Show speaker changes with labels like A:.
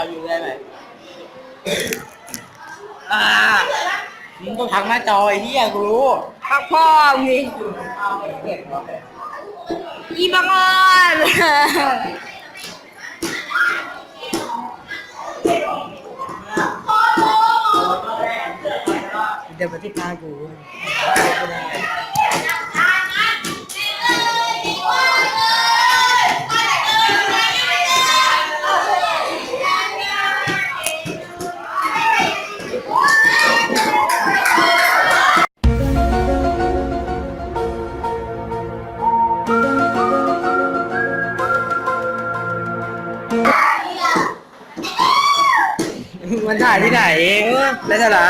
A: ออยู่ได้ไหมอ่ามึงก็พักหน้าจอไอ้เหี้ยกูรู้
B: พักพ่อมึงดิอีบังออน
A: เดี๋ยวมาที่พากู มันถ่ายที่ไหนเออไรสาระ